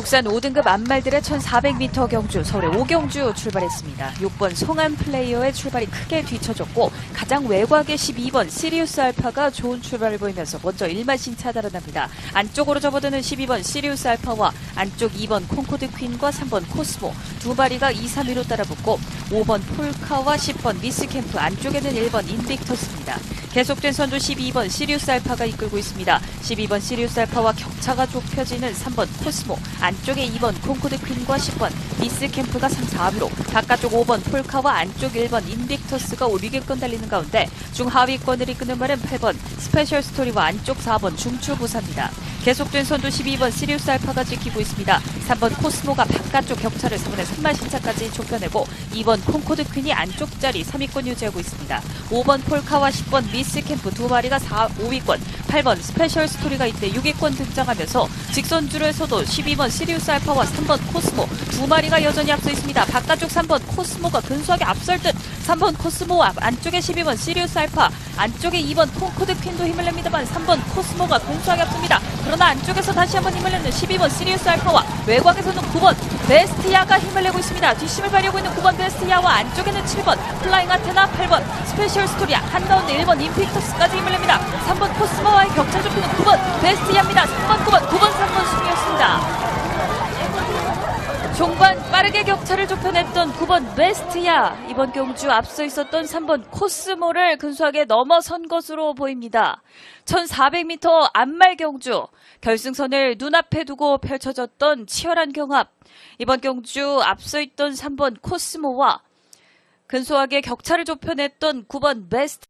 국산 5등급 안말들의 1400m 경주 서울의 오경주 출발했습니다. 6번 송한 플레이어의 출발이 크게 뒤쳐졌고 가장 외곽의 12번 시리우스 알파가 좋은 출발을 보이면서 먼저 1마신 차단을 합니다. 안쪽으로 접어드는 12번 시리우스 알파와 안쪽 2번 콩코드 퀸과 3번 코스모 두 마리가 2, 3위로 따라붙고 5번 폴카와 10번 미스캠프 안쪽에는 1번 인빅터스입니다. 계속된 선두 12번 시리우스 알파가 이끌고 있습니다. 12번 시리우스 알파와 격차가 좁혀지는 3번 코스모, 안 쪽에 2번 콩코드 퀸과 10번 미스 캠프가 3, 4위로 바깥쪽 5번 폴카와 안쪽 1번 인빅터스가 5, 6위권 달리는 가운데 중하위권을 이끄는 말은 8번 스페셜 스토리와 안쪽 4번 중추부사입니다. 계속된 선두 12번 시리우스 알파가 지키고 있습니다. 3번 코스모가 바깥쪽 격차를 3분의 3마 신차까지 좁혀내고 2번 콩코드 퀸이 안쪽 자리 3위권 유지하고 있습니다. 5번 폴카와 10번 미스 캠프 두 마리가 4, 5위권, 8번 스페셜 스토리가 이때 6위권 등장하면서 직선줄에서도 12번 시리우스 알파와 3번 코스모 두 마리가 여전히 앞서 있습니다. 바깥쪽 3번 코스모가 근소하게 앞설 듯 3번 코스모와 안쪽에 12번 시리우스 알파 안쪽에 2번 콩코드 퀸도 힘을 냅니다만 3번 코스모가 근소하게 앞섭니다. 그러나 안쪽에서 다시 한번 힘을 내는 12번 시리우스 알파와 외곽에서는 9번 베스티아가 힘을 내고 있습니다. 뒷심을 발휘하고 있는 9번 베스티아와 안쪽에는 7번 플라잉 아테나 8번 스페셜 스토리아 한가운데 1번 인픽터스까지 힘을 냅니다. 3번 코스모와의 격차 좁히는 9번 베스티아입니다. 3번 9번 9번 3번 순이었습니다. 종반 빠르게 격차를 좁혀냈던 9번 베스트야. 이번 경주 앞서 있었던 3번 코스모를 근소하게 넘어선 것으로 보입니다. 1400m 안말 경주. 결승선을 눈앞에 두고 펼쳐졌던 치열한 경합. 이번 경주 앞서 있던 3번 코스모와 근소하게 격차를 좁혀냈던 9번 베스트